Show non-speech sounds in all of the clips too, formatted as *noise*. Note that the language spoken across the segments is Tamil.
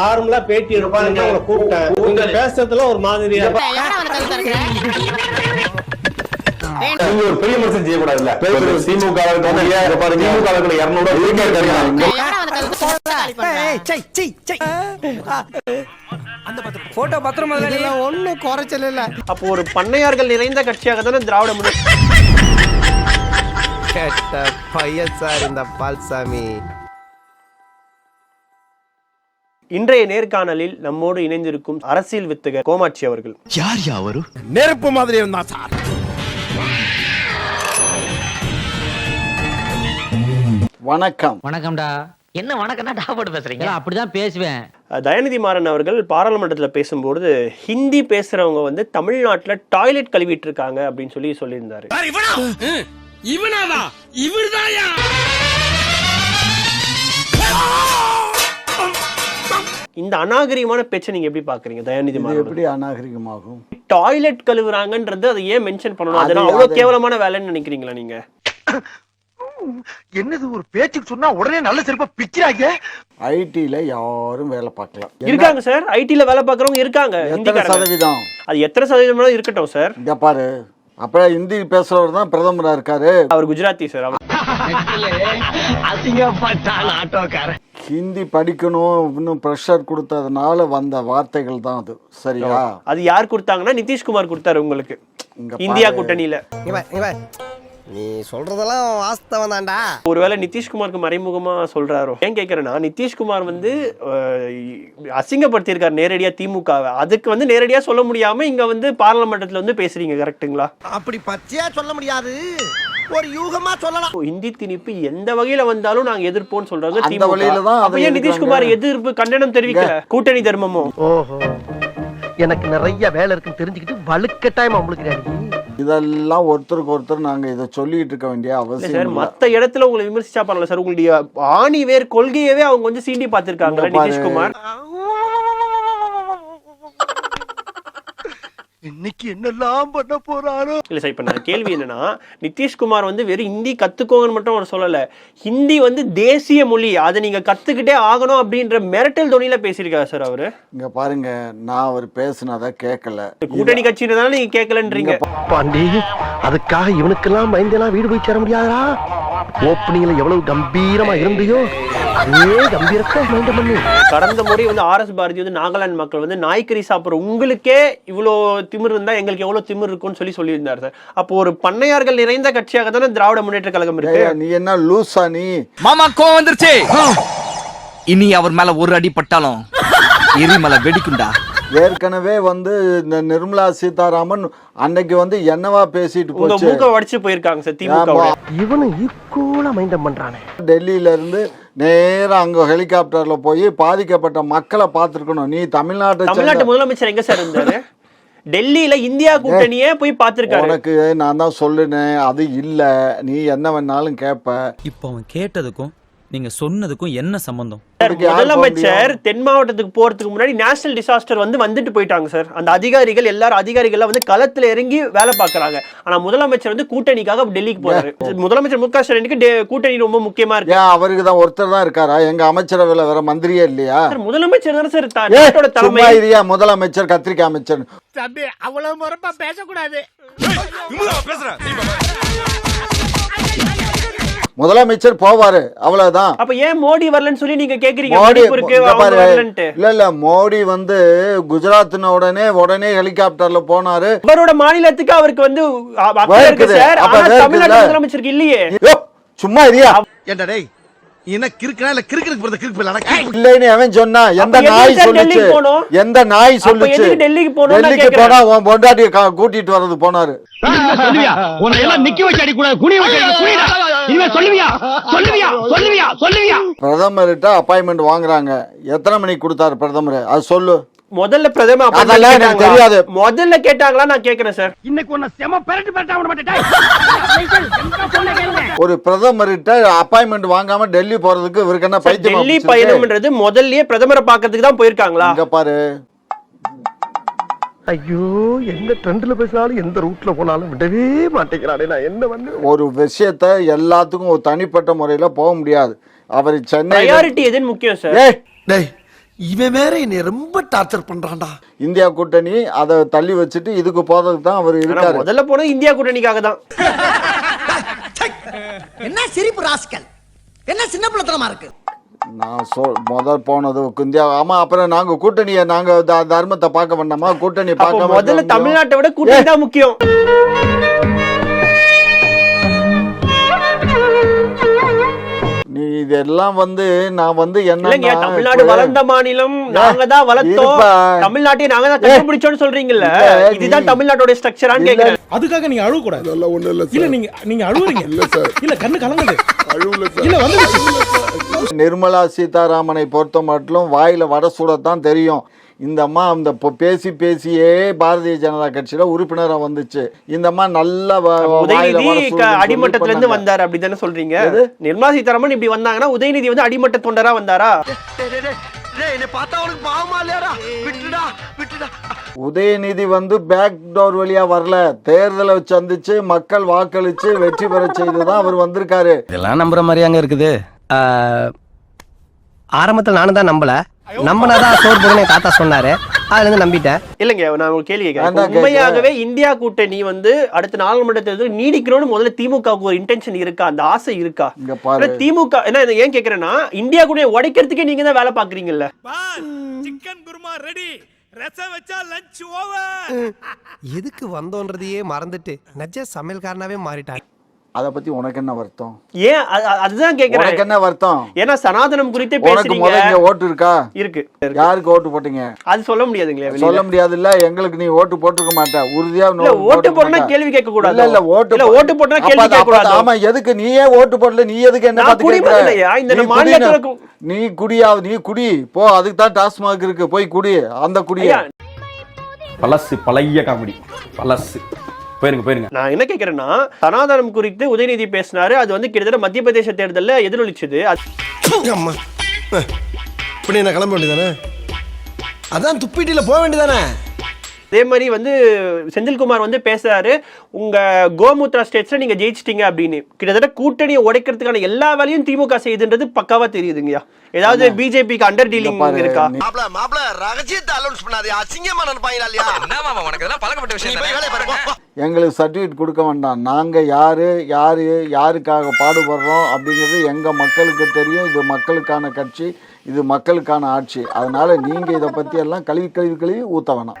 நார்மலா பேட்டி எடுப்பாங்க உங்களை கூப்பிட்டேன். பேசுறதுல ஒரு மாதிரியா இருக்கு. நீங்க ஒரு பெரிய மனுஷன் செய்யக்கூடாதுல்ல. திமுக திமுக இருநூறு போட்டோ பத்திரம் முதல்ல ஒண்ணும் குறைச்சல் இல்ல. அப்போ ஒரு பண்ணையார்கள் நிறைந்த கட்சியாக தானே திராவிட முன்னேற்ற கேட்ட பையன் சார் இந்த பால்சாமி. இன்றைய நேர்காணலில் நம்மோடு இணைந்திருக்கும் அரசியல் வித்தகர் கோமாட்சி அவர்கள். நெருப்பு மாதிரி இருந்தான் சார். வணக்கம். வணக்கம்டா. என்ன வணக்கம்டா? டா போட்டு பேசுறீங்க. அப்படிதான் பேசுவேன். தயாநிதி மாறன் அவர்கள் பாராளுமன்றத்தில் பேசும்போது ஹிந்தி பேசுறவங்க வந்து தமிழ்நாட்டில் டாய்லெட் கழுவிட்டு இருக்காங்க அப்படின்னு சொல்லி சொல்லியிருந்தாரு. இவனாவா? இவர்தாயா? இந்த அநாகரிகமான பேச்சை நீங்க எப்படி பாக்குறீங்க தயாநிதி மாறன் எப்படி அநாகரிகமாகும்? டாய்லெட் கழுவுறாங்கன்றது அதை ஏன் மென்ஷன் பண்ணணும்? அது- அதெல்லாம் அவ்வளவு கேவலமான வேலைன்னு நினைக்கிறீங்களா நீங்க? என்னது ஒரு பேச்சுக்கு சொன்னா உடனே நல்ல சிறப்பா பிக்கிறாங்க ஐடில யாரும் வேலை பார்க்கலாம் இருக்காங்க சார். ஐடில வேலை பார்க்கறவங்க இருக்காங்க. எத்தனை சதவீதம்? அது எத்தனை சதவீதம் இருக்கட்டும் சார். இங்க பாரு. அப்ப ஹிந்தி பேசுறவர் தான் பிரதமரா இருக்காரு. அவர் குஜராத்தி சார். அவர் அசிங்கப்பட்டான் ஆட்டோக்காரன். ஹிந்தி படிக்கணும் இன்னும் ப்ரெஷர் கொடுத்ததுனால வந்த வார்த்தைகள் தான் அது. சரியா? அது யார் கொடுத்தாங்கன்னா நிதிஷ்குமார் கொடுத்தாரு உங்களுக்கு. இங்க இந்தியா பாரு. கூட்டணியில. நீ சொல்றதெல்லாம் வாஸ்தவம் தான்டா. ஒருவேளை நிதிஷ்குமாருக்கு மறைமுகமா சொல்றாரோ? ஏன் கேக்குறேன்னா நிதிஷ்குமார் வந்து அசிங்கப்படுத்தியிருக்காரு நேரடியா திமுகவை. அதுக்கு வந்து நேரடியா சொல்ல முடியாம இங்க வந்து பாராளுமன்றத்துல வந்து பேசுறீங்க கரெக்ட்டுங்களா அப்படி பச்சையா சொல்ல முடியாது. ஒரு யூகமா சொல்லலாம். இந்தி திணிப்பு எந்த வகையில வந்தாலும் நாங்க எதிர்ப்போம்னு சொல்றாங்க அந்த திமுக. வழியில தான் அப்ப அதை ஏன் நிதிஷ்குமார். எதிர்ப்பு கண்டனம் தெரிவிக்கல? கூட்டணி தர்மமோ? ஓஹோ. எனக்கு நிறைய வேலை இருக்குன்னு தெரிஞ்சுக்கிட்டு வலுக்கட்டாயமா உங்களுக்கு இதெல்லாம் ஒருத்தருக்கு ஒருத்தர் நாங்க இதை சொல்லிட்டு இருக்க வேண்டிய இல்ல அவசியம் சார். மத்த இடத்துல உங்களை விமர்சிச்சா பரவாயில்ல சார். உங்களுடைய ஆணி வேர் கொள்கையவே அவங்க வந்து சீண்டி பார்த்திருக்காங்க. நிதிஷ்குமார். இன்னைக்கு என்னெல்லாம் பண்ண போறாரோ? இல்ல சார் இப்ப நான் கேள்வி என்னன்னா நிதிஷ்குமார் வந்து வெறும் ஹிந்தி கத்துக்கோங்கன்னு மட்டும் அவர் சொல்லல. ஹிந்தி வந்து தேசிய மொழி அதை நீங்க கத்துக்கிட்டே ஆகணும் அப்படின்ற மிரட்டல் தொனியில பேசியிருக்காரு சார் அவரு? இங்க பாருங்க நான் அவர் பேசுனதை கேட்கல கூட்டணி கட்சியினதால நீங்க கேட்கலன்றீங்க பாண்டி அதுக்காக இவனுக்கெல்லாம் பயந்தெல்லாம் வீடு போய் சேர முடியாதா ஓப்பனிங்ல எவ்வளவு கம்பீரமா இருந்தியோ அதே கம்பீரத்தை மைண்ட் பண்ணு. கடந்த முறை வந்து ஆர் எஸ் பாரதி வந்து நாகாலாந்து மக்கள் வந்து நாய்க்கறி சாப்பிடுற உங்களுக்கே இவ்வளோ திமிர் இருந்தா எங்களுக்கு எவ்வளவு திமிர் இருக்கும்னு சொல்லி சொல்லியிருந்தார் சார். அப்போ ஒரு பண்ணையார்கள் நிறைந்த கட்சியாக தானே திராவிட முன்னேற்ற கழகம் இருக்கு. நீ என்ன லூசா நீ? மாமா கோவம் வந்துருச்சு. இனி அவர் மேல ஒரு அடி பட்டாலும் எரிமலை வெடிக்குண்டா ஏற்கனவே வந்து இந்த நிர்மலா சீதாராமன் அன்னைக்கு வந்து என்னவா பேசிட்டு உங்க போச்சு? மூக்க வடிச்சு போயிருக்காங்க சார் திமுக ஆமா. இவனும் ஈக்குவலா மைண்டம் பண்றானே. டெல்லியில இருந்து நேரா அங்க ஹெலிகாப்டர்ல போய் பாதிக்கப்பட்ட மக்களை பார்த்திருக்கணும். நீ தமிழ்நாட்டை தமிழ்நாட்டு முதலமைச்சர் எங்க சார் இருந்தாரு? டெல்லியில இந்தியா கூட்டணியே போய் பார்த்திருக்காரு. உனக்கு நான் தான் சொல்லுனேன் அது இல்ல. நீ என்ன வேணாலும் கேட்ப இப்போ அவன் கேட்டதுக்கும் நீங்க சொன்னதுக்கும் என்ன சம்பந்தம்? முதலமைச்சர் தென் மாவட்டத்துக்கு போறதுக்கு முன்னாடி நேஷனல் டிசாஸ்டர் வந்து வந்துட்டு போயிட்டாங்க சார். அந்த அதிகாரிகள் எல்லாரும் அதிகாரிகள் வந்து களத்துல இறங்கி வேலை பார்க்கறாங்க. ஆனா முதலமைச்சர் வந்து கூட்டணிக்காக டெல்லிக்கு போறாரு. முதலமைச்சர் மு க ஸ்டாலினுக்கு கூட்டணி ரொம்ப முக்கியமா இருக்கு. அவருக்கு தான் ஒருத்தர் தான் இருக்காரா? எங்க அமைச்சரவையில வேற மந்திரியே இல்லையா? சார் முதலமைச்சர் தானே சார் நாட்டோட தலைமை. முதலமைச்சர் கத்திரிக்காய் அமைச்சர் அவ்வளவு முறப்பா பேசக்கூடாது. முதலமைச்சர் போவாரு. அவ்வளவுதான். அப்ப ஏன் மோடி வரலன்னு சொல்லி நீங்க கேக்குறீங்க? மோடி இல்ல இல்ல மோடி வந்து குஜராத்ன உடனே உடனே ஹெலிகாப்டர்ல போனாரு. அவரோட மாநிலத்துக்கு அவருக்கு வந்து முதலமைச்சருக்கு இல்லையே. சும்மா இரியா? ஏண்டா டேய் என்ன கிறுக்கனா இல்ல கிறுக்கிறதுக்கு போறது கிறுக்கு இல்லைன்னு அவன் சொன்னா எந்த நாய் சொல்லுச்சு? எந்த நாய் சொல்லுச்சு? எதுக்கு டெல்லிக்கு நான் டெல்லிக்கு. போனா உன் பொண்டாட்டிய கூட்டிட்டு வர்றது போனாரு. சொல்லுவியா? உன்னை எல்லாம் நிக்க வச்சு அடி கூடாது குனி வச்சு அடி குனிடா. இனிமே சொல்லுவியா? சொல்லுவியா? சொல்லுவியா? சொல்லுவியா? பிரதமர்கிட்ட அப்பாயின்மெண்ட் வாங்குறாங்க. எத்தனை மணிக்கு கொடுத்தாரு பிரதமர்? அது சொல்லு. முதல்ல பிரதமர் appointment அதெல்லாம் எனக்கு? தெரியாது. முதல்ல கேட்டாங்களா? நான் கேக்குறேன் சார் இன்னைக்கு உன்னை செம பெரட்டு பெரட்டா விட மாட்டேன். *laughs* ஒரு பிரதமர்கிட்ட அப்பாயின்மெண்ட் வாங்காம டெல்லி போறதுக்கு இவருக்கு என்ன பைத்தியம் டெல்லி? பயணம்ன்றது முதல்லயே பிரதமரை பார்க்கறதுக்கு தான் போயிருக்காங்களா? இங்க பாரு. ஐயோ எந்த ட்ரெண்ட்ல பேசினாலும் எந்த ரூட்ல போனாலும் விடவே மாட்டேங்கிறானே நான் என்ன வந்து ஒரு விஷயத்த எல்லாத்துக்கும் ஒரு தனிப்பட்ட முறையில போக முடியாது. அவர் சென்னை ப்ரையாரிட்டி எதுன்னு முக்கியம் சார் ஏய்! டேய் இவன் வேற என்னை ரொம்ப டார்ச்சர் பண்றான்டா. இந்தியா கூட்டணி அதை தள்ளி வச்சுட்டு இதுக்கு போறதுக்கு தான் அவர் இருக்காரு. முதல்ல போனது இந்தியா கூட்டணிக்காக தான். *laughs* என்ன சிரிப்பு ராஸ்கல்? என்ன சின்ன பிள்ளைத்தனமா இருக்கு? நான் சொல் முதல் போனது இந்தியா ஆமா அப்புறம் நாங்க கூட்டணியை நாங்க த- தர்மத்தை பார்க்க வேண்டாமா? கூட்டணி அப்போ பார்க்க முதல்ல வேண்டாமா? தமிழ்நாட்டை விட கூட்டணி தான் முக்கியம். நீ இதெல்லாம் வந்து நான் வந்து இல்லைங்க என்ன தமிழ்நாடு வளர்ந்த மாநிலம் நாங்க தான் வளர்த்தோம். இருப்பா. தமிழ்நாட்டையும் நாங்க தான் கண்டுபிடிச்சோம்னு சொல்றீங்கல்ல? இல்ல, இதுதான் நீ- தமிழ்நாட்டோட ஸ்ட்ரக்சரான்னு. கேக்குறேன். அதுக்காக நீங்க அழுவ கூடாது ஒண்ணு இல்ல இல்ல நீங்க நீங்க அழுவுறீங்க. இல்ல சார். இல்ல கண்ணு கலங்குது. இல்ல வந்து நிர்மலா சீதாராமனை பொறுத்த மட்டும் வாயில வடை சுடத்தான் தெரியும். இந்த அம்மா அந்த பேசி பேசியே பாரதிய ஜனதா கட்சியில உறுப்பினரா வந்துச்சு. இந்த அம்மா நல்ல அடிமட்டத்துல இருந்து. வந்தாரு அப்படிதானே சொல்றீங்க? நிர்மலா சீதாராமன் இப்படி வந்தாங்கன்னா உதயநிதி வந்து அடிமட்ட தொண்டரா வந்தாரா? உதயநிதி வந்து பேக் டோர் வழியா வரல. தேர்தலை சந்திச்சு மக்கள் வாக்களிச்சு வெற்றி பெற செய்துதான் அவர் வந்திருக்காரு. இதெல்லாம் நம்புற மாதிரியாங்க இருக்குது. ஆரம்பத்துல நானும் தான் நம்பல. நம்பினாதான் சோறு போடுன்னு என் தாத்தா சொன்னாரு. அதுல இருந்து நம்பிட்டேன். இல்லங்க நான் ஒரு கேள்வி கேட்கிறேன். உண்மையாகவே இந்தியா கூட்டணி வந்து அடுத்த நாடாளுமன்ற தேர்தல் நீடிக்கணும்னு முதல்ல திமுகவுக்கு ஒரு இன்டென்ஷன் இருக்கா? அந்த ஆசை இருக்கா? இங்க பாரு. ஆனா திமுக என்ன இதை ஏன் கேக்குறேன்னா இந்தியா கூட உடைக்கிறதுக்கே நீங்க தான் வேலை பாக்குறீங்கல்ல சிக்கன் குருமா ரெடி ரசம் வச்சா லஞ்ச் ஓவர் எதுக்கு வந்தோன்றதையே மறந்துட்டு நஜ சமையல்காரனாவே மாறிட்டான். அத பத்தி உனக்கு என்ன வருத்தம் ஏன் அதுதான் கேக்குறேன். உனக்கு என்ன வருத்தம்? ஏன்னா சனாதனம் குறித்தே உனக்கு முதல்ல ஓட்டு இருக்கா? இருக்கு. யாருக்கு ஓட்டு போட்டீங்க? அது சொல்ல முடியாதுங்களே. சொல்ல முடியாது இல்ல எங்களுக்கு நீ ஓட்டு போட்டிருக்க மாட்ட. உறுதியா நோ- ஓட்டு மாட்ட. கேள்வி கேட்க கூடாது இல்ல இல்ல ஓட்டு இல்ல ஓட்டு போட்டா கேள்வி கேட்க கூடாது ஆமா எதுக்கு? நீயே ஓட்டு போடல நீ எதுக்கு என்ன பார்த்து கேக்குற? இல்லையா? இந்த நீ மாநிலத்துல குடினா- கு- நீ குடியா நீ குடி. போ அதுக்கு தான் டாஸ்மாக் இருக்கு. போய் குடி. அந்த குடிய. பழசு பழைய காமெடி. பழசு. போயிருங்க போயிருங்க. நான் என்ன கேக்குறேன்னா சனாதனம் குறித்து உதயநிதி பேசினாரு. அது வந்து கிட்டத்தட்ட மத்திய பிரதேச தேர்தல்ல எதிரொலிச்சது. இப்படி என்ன கிளம்ப வேண்டியதானே? அதான் துப்பிட்டில போக வேண்டியதானே? அதே மாதிரி வந்து செந்தில்குமார் வந்து பேசுறாரு உங்க கோமுத்ரா ஸ்டேட்ஸ்ல நீங்க ஜெயிச்சிட்டீங்க அப்படின்னு. கிட்டத்தட்ட கூட்டணியை உடைக்கிறதுக்கான எல்லா வேலையும் திமுக செய்யுதுன்றது பக்காவா தெரியுதுங்கய்யா. ஏதாவது பிஜேபிக்கு அண்டர் டீலிங் இருக்கா? மாப்ள மாப்ள ரகசியத்தை அலௌன்ஸ் பண்ணாதே. அசிங்கமா நினைப்பாங்களா இல்லையா உனக்கு? இதெல்லாம் பழக்கப்பட்ட நீ எங்களுக்கு சர்டிஃபிகேட் கொடுக்க வேண்டாம். நாங்கள் யார் யார் யாருக்காக பாடுபடுறோம் அப்படிங்கிறது எங்கள் மக்களுக்கு தெரியும். இது மக்களுக்கான கட்சி இது மக்களுக்கான ஆட்சி. அதனால நீங்கள் இதை பற்றி எல்லாம் கழுவி கழுவி கழுவி ஊற்ற வேணாம்.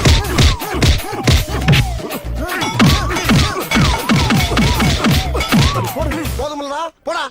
போதுமில்லடா போடா